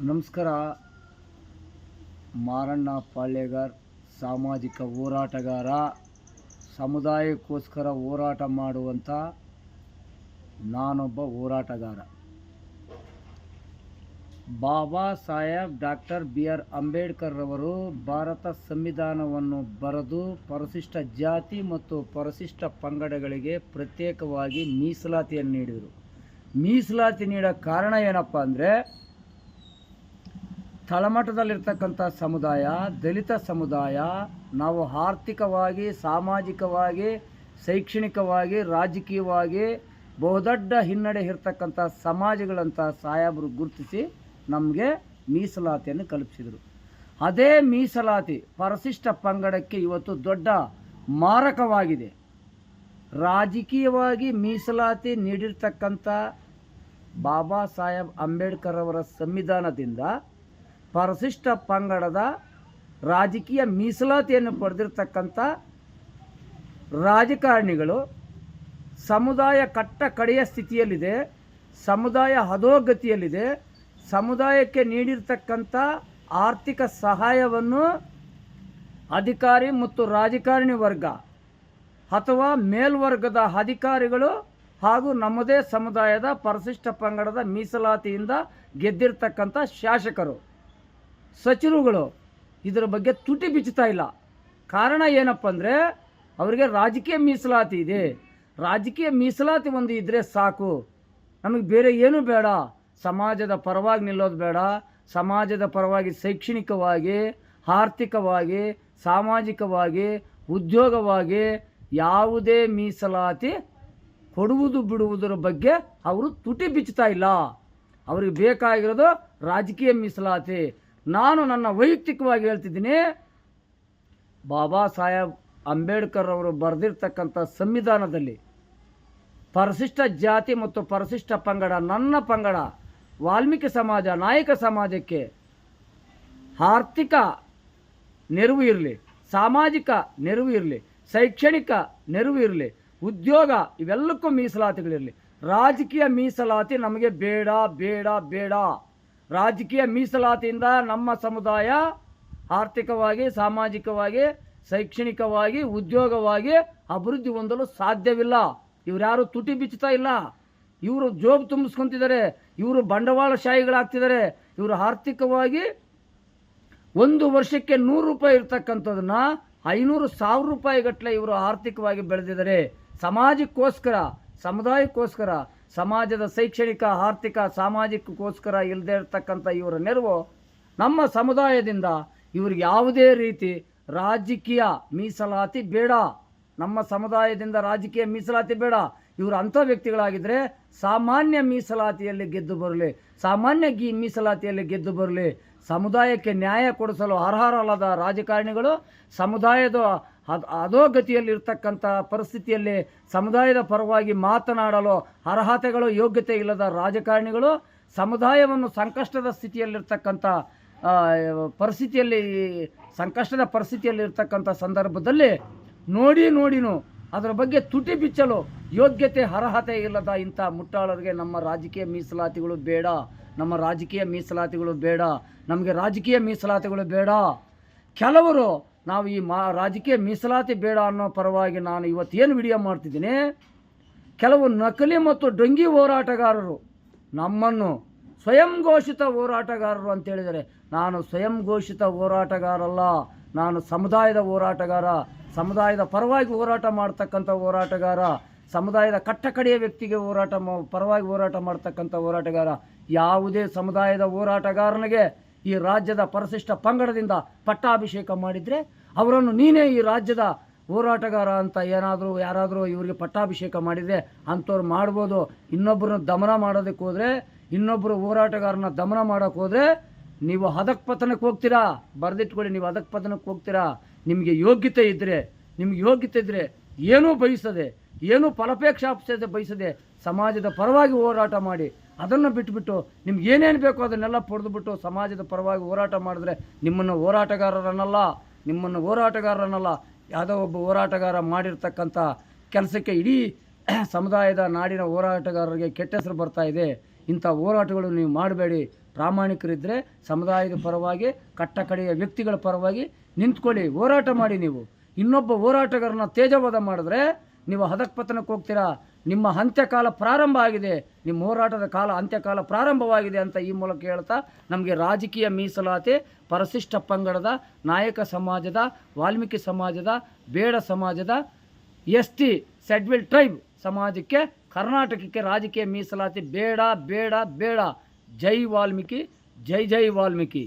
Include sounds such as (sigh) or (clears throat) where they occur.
ನಮಸ್ಕಾರ. ಮಾರಣ್ಣ ಪಾಳ್ಯಗಾರ್, ಸಾಮಾಜಿಕ ಹೋರಾಟಗಾರ, ಸಮುದಾಯಕ್ಕೋಸ್ಕರ ಹೋರಾಟ ಮಾಡುವಂಥ ನಾನೊಬ್ಬ ಹೋರಾಟಗಾರ. Baba Saheb doctor B R Ambedkar ಅವರು ಭಾರತ ಸಂವಿಧಾನವನ್ನು ಬರೆದು ಪರಿಶಿಷ್ಟ ಜಾತಿ ಮತ್ತು ಪರಿಶಿಷ್ಟ ಪಂಗಡಗಳಿಗೆ ಪ್ರತ್ಯೇಕವಾಗಿ ಮೀಸಲಾತಿಯನ್ನು ನೀಡಿದರು. ಮೀಸಲಾತಿ ನೀಡೋ ಕಾರಣ ಏನಪ್ಪ ಅಂದರೆ ತಳಮಟ್ಟದಲ್ಲಿರ್ತಕ್ಕಂಥ ಸಮುದಾಯ, ದಲಿತ ಸಮುದಾಯ, ನಾವು ಆರ್ಥಿಕವಾಗಿ, ಸಾಮಾಜಿಕವಾಗಿ, ಶೈಕ್ಷಣಿಕವಾಗಿ, ರಾಜಕೀಯವಾಗಿ ಬಹುದೊಡ್ಡ ಹಿನ್ನಡೆ ಇರ್ತಕ್ಕಂಥ ಸಮಾಜಗಳಂತ ಸಾಹೇಬರು ಗುರುತಿಸಿ ನಮಗೆ ಮೀಸಲಾತಿಯನ್ನು ಕಲ್ಪಿಸಿದರು. ಅದೇ ಮೀಸಲಾತಿ ಪರಿಶಿಷ್ಟ ಪಂಗಡಕ್ಕೆ ಇವತ್ತು ದೊಡ್ಡ ಮಾರಕವಾಗಿದೆ. ರಾಜಕೀಯವಾಗಿ ಮೀಸಲಾತಿ ನೀಡಿರ್ತಕ್ಕಂಥ ಬಾಬಾ ಸಾಹೇಬ್ ಅಂಬೇಡ್ಕರ್ ಅವರ ಸಂವಿಧಾನದಿಂದ ಪರಿಶಿಷ್ಟ ಪಂಗಡದ ರಾಜಕೀಯ ಮೀಸಲಾತಿಯನ್ನು ಪಡೆದಿರ್ತಕ್ಕಂಥ ರಾಜಕಾರಣಿಗಳು ಸಮುದಾಯ ಕಟ್ಟ ಕಡೆಯ ಸ್ಥಿತಿಯಲ್ಲಿದೆ, ಸಮುದಾಯ ಅಧೋಗತಿಯಲ್ಲಿದೆ ಸಮುದಾಯಕ್ಕೆ ನೀಡಿರ್ತಕ್ಕಂಥ ಆರ್ಥಿಕ ಸಹಾಯವನ್ನು ಅಧಿಕಾರಿ ಮತ್ತು ರಾಜಕಾರಣಿ ವರ್ಗ ಅಥವಾ ಮೇಲ್ವರ್ಗದ ಅಧಿಕಾರಿಗಳು ಹಾಗೂ ನಮ್ಮದೇ ಸಮುದಾಯದ ಪರಿಶಿಷ್ಟ ಪಂಗಡದ ಮೀಸಲಾತಿಯಿಂದ ಗೆದ್ದಿರ್ತಕ್ಕಂಥ ಶಾಸಕರು. ಸಚಿವರುಗಳು ಇದರ ಬಗ್ಗೆ ತುಟಿ ಬಿಚ್ಚುತ್ತಾ ಇಲ್ಲ. ಕಾರಣ ಏನಪ್ಪ ಅಂದರೆ ಅವರಿಗೆ ರಾಜಕೀಯ ಮೀಸಲಾತಿ ಇದೆ. ರಾಜಕೀಯ ಮೀಸಲಾತಿ ಒಂದು ಇದ್ದರೆ ಸಾಕು. ನಮಗೆ ಬೇರೆ ಏನು ಬೇಡ. ಸಮಾಜದ ಪರವಾಗಿ ನಿಲ್ಲೋದು ಬೇಡ. ಸಮಾಜದ ಪರವಾಗಿ ಶೈಕ್ಷಣಿಕವಾಗಿ, ಆರ್ಥಿಕವಾಗಿ, ಸಾಮಾಜಿಕವಾಗಿ, ಉದ್ಯೋಗವಾಗಿ ಯಾವುದೇ ಮೀಸಲಾತಿ ಕೊಡುವುದು ಬಿಡುವುದರ ಬಗ್ಗೆ ಅವರು ತುಟಿ ಬಿಚ್ಚುತ್ತಾ ಇಲ್ಲ. ಅವ್ರಿಗೆ ಬೇಕಾಗಿರೋದು ರಾಜಕೀಯ ಮೀಸಲಾತಿ. ನಾನು ನನ್ನ ವೈಯಕ್ತಿಕವಾಗಿ ಹೇಳ್ತಿದ್ದೀನಿ, ಬಾಬಾ ಸಾಹೇಬ್ ಅಂಬೇಡ್ಕರ್ ಅವರು ಬರೆದಿರ್ತಕ್ಕಂಥ ಸಂವಿಧಾನದಲ್ಲಿ ಪರಿಶಿಷ್ಟ ಜಾತಿ ಮತ್ತು ಪರಿಶಿಷ್ಟ ಪಂಗಡ, ನನ್ನ ಪಂಗಡ, ವಾಲ್ಮೀಕಿ ಸಮಾಜ, ನಾಯಕ ಸಮಾಜಕ್ಕೆ ಆರ್ಥಿಕ ನೆರವು ಇರಲಿ, ಸಾಮಾಜಿಕ ನೆರವು ಇರಲಿ, ಶೈಕ್ಷಣಿಕ ನೆರವು ಇರಲಿ, ಉದ್ಯೋಗ ಇವೆಲ್ಲಕ್ಕೂ ಮೀಸಲಾತಿಗಳಿರಲಿ. ರಾಜಕೀಯ ಮೀಸಲಾತಿ ನಮಗೆ ಬೇಡ ಬೇಡ ಬೇಡ. ರಾಜಕೀಯ ಮೀಸಲಾತಿಯಿಂದ ನಮ್ಮ ಸಮುದಾಯ ಆರ್ಥಿಕವಾಗಿ, ಸಾಮಾಜಿಕವಾಗಿ, ಶೈಕ್ಷಣಿಕವಾಗಿ, ಉದ್ಯೋಗವಾಗಿ ಅಭಿವೃದ್ಧಿ ಹೊಂದಲು ಸಾಧ್ಯವಿಲ್ಲ. ಇವ್ರು ಯಾರು ತುಟಿ ಬಿಚ್ಚುತ್ತಾ ಇಲ್ಲ. ಇವರು ಜೋಬ್ ತುಂಬಿಸ್ಕೊತಿದ್ದಾರೆ. ಇವರು ಬಂಡವಾಳಶಾಹಿಗಳಾಗ್ತಿದ್ದಾರೆ. ಇವರು ಆರ್ಥಿಕವಾಗಿ ಒಂದು ವರ್ಷಕ್ಕೆ ನೂರು ರೂಪಾಯಿ ಇರ್ತಕ್ಕಂಥದನ್ನ ಐನೂರು ಸಾವಿರ ರೂಪಾಯಿ ಗಟ್ಟಲೆ ಇವರು ಆರ್ಥಿಕವಾಗಿ ಬೆಳೆದಿದ್ದಾರೆ. ಸಮಾಜಕ್ಕೋಸ್ಕರ, ಸಮುದಾಯಕ್ಕೋಸ್ಕರ ಸಮಾಜದ ಶೈಕ್ಷಣಿಕ, ಆರ್ಥಿಕ, ಸಾಮಾಜಿಕಕ್ಕೋಸ್ಕರ ಇಲ್ಲದೇ ಇರತಕ್ಕಂಥ ಇವರ ನೆರವು ನಮ್ಮ ಸಮುದಾಯದಿಂದ. ಇವ್ರಿಗೆ ಯಾವುದೇ ರೀತಿ ರಾಜಕೀಯ ಮೀಸಲಾತಿ ಬೇಡ. ನಮ್ಮ ಸಮುದಾಯದಿಂದ ರಾಜಕೀಯ ಮೀಸಲಾತಿ ಬೇಡ. ಇವರು ಅಂಥ ವ್ಯಕ್ತಿಗಳಾಗಿದ್ದರೆ ಸಾಮಾನ್ಯ ಮೀಸಲಾತಿಯಲ್ಲಿ ಗೆದ್ದು ಬರಲಿ, ಸಾಮಾನ್ಯ ಗೀ ಮೀಸಲಾತಿಯಲ್ಲಿ ಗೆದ್ದು ಬರಲಿ. ಸಮುದಾಯಕ್ಕೆ ನ್ಯಾಯ ಕೊಡಿಸಲು ಅರ್ಹರಲ್ಲದ ರಾಜಕಾರಣಿಗಳು, ಸಮುದಾಯದ ಅದ್- ಅಧೋಗತಿಯಲ್ಲಿರ್ತಕ್ಕಂಥ ಪರಿಸ್ಥಿತಿಯಲ್ಲಿ ಸಮುದಾಯದ ಪರವಾಗಿ ಮಾತನಾಡಲು ಅರ್ಹತೆಗಳು ಯೋಗ್ಯತೆ ಇಲ್ಲದ ರಾಜಕಾರಣಿಗಳು ಸಮುದಾಯವನ್ನು ಸಂಕಷ್ಟದ ಸ್ಥಿತಿಯಲ್ಲಿರ್ತಕ್ಕಂಥ ಪರಿಸ್ಥಿತಿಯಲ್ಲಿ, ಸಂಕಷ್ಟದ ಪರಿಸ್ಥಿತಿಯಲ್ಲಿರ್ತಕ್ಕಂಥ ಸಂದರ್ಭದಲ್ಲಿ ನೋಡಿ ನೋಡಿನೂ ಅದರ ಬಗ್ಗೆ ತುಟಿ ಬಿಚ್ಚಲು ಯೋಗ್ಯತೆ, ಅರ್ಹತೆ ಇಲ್ಲದ ಇಂಥ ಮುಟ್ಟಾಳರಿಗೆ ನಮ್ಮ ರಾಜಕೀಯ ಮೀಸಲಾತಿಗಳು ಬೇಡ. ನಮ್ಮ ರಾಜಕೀಯ ಮೀಸಲಾತಿಗಳು ಬೇಡ. ನಮಗೆ ರಾಜಕೀಯ ಮೀಸಲಾತಿಗಳು ಬೇಡ. ಕೆಲವರು ನಾವು ಈ ಮಾ ರಾಜಕೀಯ ಮೀಸಲಾತಿ ಬೇಡ ಅನ್ನೋ ಪರವಾಗಿ ನಾನು ಇವತ್ತೇನು ವಿಡಿಯೋ ಮಾಡ್ತಿದ್ದೀನಿ, ಕೆಲವು ನಕಲಿ ಮತ್ತು ಡೊಂಗಿ ಹೋರಾಟಗಾರರು ನಮ್ಮನ್ನು ಸ್ವಯಂ ಘೋಷಿತ ಹೋರಾಟಗಾರರು ಅಂತೇಳಿದರೆ ನಾನು ಸ್ವಯಂ ಘೋಷಿತ ಹೋರಾಟಗಾರಲ್ಲ, ನಾನು ಸಮುದಾಯದ ಹೋರಾಟಗಾರ, ಸಮುದಾಯದ ಪರವಾಗಿ ಹೋರಾಟ ಮಾಡ್ತಕ್ಕಂಥ ಹೋರಾಟಗಾರ, ಸಮುದಾಯದ ಕಟ್ಟಕಡೆಯ ವ್ಯಕ್ತಿಗೆ ಹೋರಾಟ ಪರವಾಗಿ ಹೋರಾಟ ಮಾಡ್ತಕ್ಕಂಥ ಹೋರಾಟಗಾರ, ಯಾವುದೇ ಸಮುದಾಯದ ಹೋರಾಟಗಾರನಿಗೆ ಈ ರಾಜ್ಯದ ಪರಿಶಿಷ್ಟ ಪಂಗಡದಿಂದ ಪಟ್ಟಾಭಿಷೇಕ ಮಾಡಿದರೆ ಅವರನ್ನು ನೀನೇ ಈ ರಾಜ್ಯದ ಹೋರಾಟಗಾರ ಅಂತ ಏನಾದರೂ ಯಾರಾದರೂ ಇವರಿಗೆ ಪಟ್ಟಾಭಿಷೇಕ ಮಾಡಿದರೆ ಅಂಥವ್ರು ಮಾಡ್ಬೋದು. ಇನ್ನೊಬ್ಬರನ್ನ ದಮನ ಮಾಡೋದಕ್ಕೆ ಹೋದರೆ ಇನ್ನೊಬ್ಬರು ಹೋರಾಟಗಾರನ ದಮನ ಮಾಡೋಕ್ಕೆ ಹೋದರೆ ನೀವು ಹದಕ್ಪತನಕ್ಕೆ ಹೋಗ್ತೀರಾ? ಬರೆದಿಟ್ಕೊಳ್ಳಿ, ನೀವು ಹದಕ್ಪತನಕ್ಕೆ ಹೋಗ್ತೀರಾ? ನಿಮಗೆ ಯೋಗ್ಯತೆ ಇದ್ದರೆ ನಿಮ್ಗೆ ಯೋಗ್ಯತೆ ಇದ್ದರೆ ಏನೂ ಬಯಸದೆ ಏನೂ ಅಪೇಕ್ಷೆ ಬಯಸದೆ ಸಮಾಜದ ಪರವಾಗಿ ಹೋರಾಟ ಮಾಡಿ ಅದನ್ನು ಬಿಟ್ಟುಬಿಟ್ಟು ನಿಮ್ಗೆ ಏನೇನು ಬೇಕೋ ಅದನ್ನೆಲ್ಲ ಪಡೆದುಬಿಟ್ಟು ಸಮಾಜದ ಪರವಾಗಿ ಹೋರಾಟ ಮಾಡಿದ್ರೆ ನಿಮ್ಮನ್ನು ಹೋರಾಟಗಾರರನ್ನಲ್ಲ ನಿಮ್ಮನ್ನು ಹೋರಾಟಗಾರರನ್ನಲ್ಲ, ಯಾವುದೋ ಒಬ್ಬ ಹೋರಾಟಗಾರ ಮಾಡಿರ್ತಕ್ಕಂಥ ಕೆಲಸಕ್ಕೆ ಇಡೀ (clears throat) ಸಮುದಾಯದ ನಾಡಿನ ಹೋರಾಟಗಾರರಿಗೆ ಕೆಟ್ಟ ಹೆಸರು ಬರ್ತಾ ಇದೆ. ಇಂಥ ಹೋರಾಟಗಳು ನೀವು ಮಾಡಬೇಡಿ. ಪ್ರಾಮಾಣಿಕರಿದ್ದರೆ ಸಮುದಾಯದ ಪರವಾಗಿ ಕಟ್ಟಕಡೆಯ ವ್ಯಕ್ತಿಗಳ ಪರವಾಗಿ ನಿಂತ್ಕೊಳ್ಳಿ. ಹೋರಾಟ ಮಾಡಿ ನೀವು. ಇನ್ನೊಬ್ಬ ಹೋರಾಟಗಾರನ ತೇಜವಾದ ಮಾಡಿದ್ರೆ ನೀವು ಹದಕ್ಪತನಕ್ಕೆ ಹೋಗ್ತೀರಾ? ನಿಮ್ಮ ಅಂತ್ಯಕಾಲ ಪ್ರಾರಂಭ ಆಗಿದೆ. ನಿಮ್ಮ ಹೋರಾಟದ ಕಾಲ ಅಂತ್ಯಕಾಲ ಪ್ರಾರಂಭವಾಗಿದೆ ಅಂತ ಈ ಮೂಲಕ ಹೇಳ್ತಾ ನಮಗೆ ರಾಜಕೀಯ ಮೀಸಲಾತಿ, ಪರಿಶಿಷ್ಟ ಪಂಗಡದ, ನಾಯಕ ಸಮಾಜದ, ವಾಲ್ಮೀಕಿ ಸಮಾಜದ, ಬೇಡ ಸಮಾಜದ, ಎಸ್ ಟಿ ಸೆಡ್ವಿಲ್ ಟ್ರೈಬ್ ಸಮಾಜಕ್ಕೆ, ಕರ್ನಾಟಕಕ್ಕೆ ರಾಜಕೀಯ ಮೀಸಲಾತಿ ಬೇಡ ಬೇಡ ಬೇಡ. ಜೈ ವಾಲ್ಮೀಕಿ, ಜೈ ಜೈ ವಾಲ್ಮೀಕಿ.